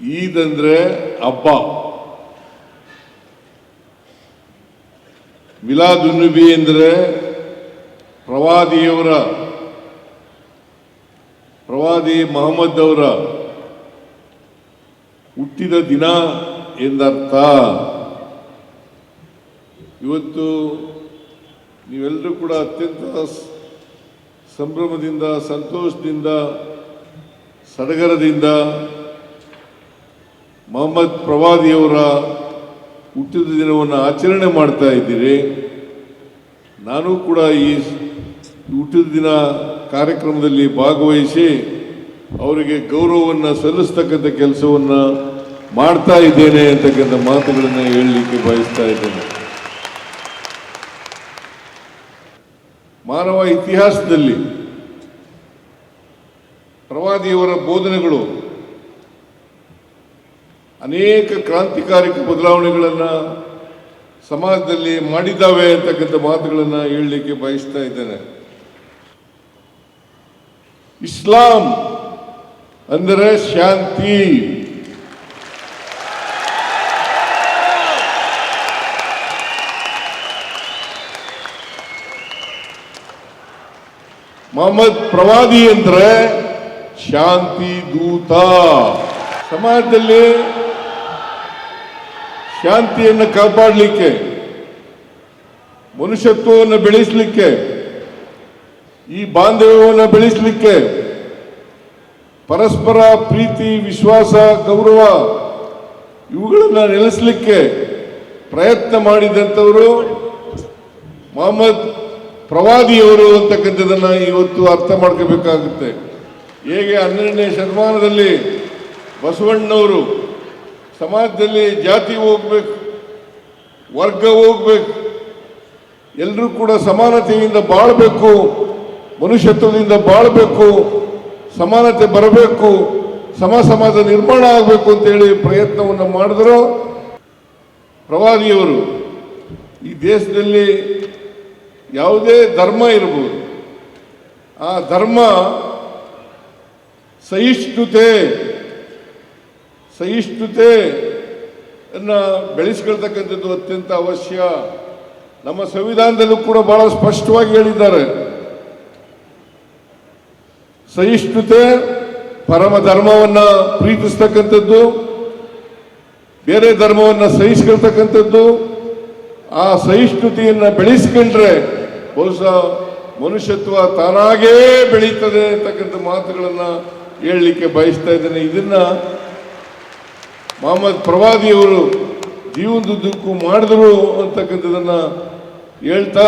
ಈದ್ ಅಂದ್ರೆ ಹಬ್ಬ. ಮಿಲಾದುನ್ನುಬಿ ಅಂದರೆ ಪ್ರವಾದಿಯವರ, ಪ್ರವಾದಿ ಮಹಮ್ಮದ್ ಅವರ ಹುಟ್ಟಿದ ದಿನ ಎಂದರ್ಥ. ಇವತ್ತು ನೀವೆಲ್ಲರೂ ಕೂಡ ಅತ್ಯಂತ ಸಂಭ್ರಮದಿಂದ, ಸಂತೋಷದಿಂದ, ಸಡಗರದಿಂದ ಮೊಹಮ್ಮದ್ ಪ್ರವಾದಿಯವರ ಹುಟ್ಟಿದ ದಿನವನ್ನು ಆಚರಣೆ ಮಾಡ್ತಾ ಇದ್ದೀರಿ. ನಾನು ಕೂಡ ಈ ಹುಟ್ಟಿದ ದಿನ ಕಾರ್ಯಕ್ರಮದಲ್ಲಿ ಭಾಗವಹಿಸಿ ಅವರಿಗೆ ಗೌರವವನ್ನು ಸಲ್ಲಿಸ್ತಕ್ಕಂಥ ಕೆಲಸವನ್ನು ಮಾಡ್ತಾ ಇದ್ದೇನೆ ಅಂತಕ್ಕಂಥ ಮಾತುಗಳನ್ನು ಹೇಳಲಿಕ್ಕೆ ಬಯಸ್ತಾ ಇದ್ದೇನೆ. ಮಾನವ ಇತಿಹಾಸದಲ್ಲಿ ಪ್ರವಾದಿಯವರ ಬೋಧನೆಗಳು ಅನೇಕ ಕ್ರಾಂತಿಕಾರಿಕ ಬದಲಾವಣೆಗಳನ್ನು ಸಮಾಜದಲ್ಲಿ ಮಾಡಿದ್ದಾವೆ ಅಂತಕ್ಕಂಥ ಮಾತುಗಳನ್ನು ಹೇಳಲಿಕ್ಕೆ ಬಯಸ್ತಾ ಇದ್ದೇನೆ. ಇಸ್ಲಾಂ ಅಂದರೆ ಶಾಂತಿ. ಮೊಹಮ್ಮದ್ ಪ್ರವಾದಿ ಅಂದ್ರೆ ಶಾಂತಿ ದೂತ. ಸಮಾಜದಲ್ಲಿ ಶಾಂತಿಯನ್ನು ಕಾಪಾಡಲಿಕ್ಕೆ, ಮನುಷ್ಯತ್ವವನ್ನು ಬೆಳೆಸಲಿಕ್ಕೆ, ಈ ಬಾಂಧವ್ಯವನ್ನು ಬೆಳೆಸಲಿಕ್ಕೆ ಪರಸ್ಪರ ಪ್ರೀತಿ, ವಿಶ್ವಾಸ, ಗೌರವ ಇವುಗಳನ್ನು ನೆಲೆಸಲಿಕ್ಕೆ ಪ್ರಯತ್ನ ಮಾಡಿದಂಥವರು ಮೊಹಮ್ಮದ್ ಪ್ರವಾದಿಯವರು ಅಂತಕ್ಕಂಥದ್ದನ್ನು ಇವತ್ತು ಅರ್ಥ ಮಾಡ್ಕೋಬೇಕಾಗುತ್ತೆ. ಹೇಗೆ ಹನ್ನೆರಡನೇ ಶತಮಾನದಲ್ಲಿ ಬಸವಣ್ಣವರು ಸಮಾಜದಲ್ಲಿ ಜಾತಿ ಹೋಗ್ಬೇಕು, ವರ್ಗ ಹೋಗ್ಬೇಕು ಎಲ್ಲರೂ ಕೂಡ ಸಮಾನತೆಯಿಂದ ಬಾಳಬೇಕು, ಮನುಷ್ಯತ್ವದಿಂದ ಬಾಳಬೇಕು, ಸಮಾನತೆ ಬರಬೇಕು, ಸಮ ಸಮಾಜ ನಿರ್ಮಾಣ ಆಗಬೇಕು ಅಂತೇಳಿ ಪ್ರಯತ್ನವನ್ನು ಮಾಡಿದ್ರು ಪ್ರವಾದಿಯವರು. ಈ ದೇಶದಲ್ಲಿ ಯಾವುದೇ ಧರ್ಮ ಇರಬಹುದು ಆ ಧರ್ಮ ಸಹಿಷ್ಣುತೆ ಸಹಿಷ್ಣುತೆಯನ್ನು ಬೆಳೆಸ್ಕೊಳ್ತಕ್ಕಂಥದ್ದು ಅತ್ಯಂತ ಅವಶ್ಯ. ನಮ್ಮ ಸಂವಿಧಾನದಲ್ಲೂ ಕೂಡ ಬಹಳ ಸ್ಪಷ್ಟವಾಗಿ ಹೇಳಿದ್ದಾರೆ. ಸಹಿಷ್ಣುತೆ ಪರಮ ಧರ್ಮವನ್ನ ಪ್ರೀತಿಸ್ತಕ್ಕಂಥದ್ದು, ಬೇರೆ ಧರ್ಮವನ್ನ ಸಹಿಸ್ಕೊಳ್ತಕ್ಕಂಥದ್ದು, ಆ ಸಹಿಷ್ಣುತೆಯನ್ನು ಬೆಳೆಸ್ಕೊಂಡ್ರೆ ಬಹುಶಃ ಮನುಷ್ಯತ್ವ ತಾನಾಗೇ ಬೆಳೀತದೆ ಅಂತಕ್ಕಂಥ ಮಾತುಗಳನ್ನು ಹೇಳಲಿಕ್ಕೆ ಬಯಸ್ತಾ ಇದ್ದೇನೆ. ಇದನ್ನ ಮೊಹಮ್ಮದ್ ಪ್ರವಾದಿಯವರು ಜೀವನದುದ್ದಕ್ಕೂ ಮಾಡಿದ್ರು ಅಂತಕ್ಕಂಥದ್ದನ್ನು ಹೇಳ್ತಾ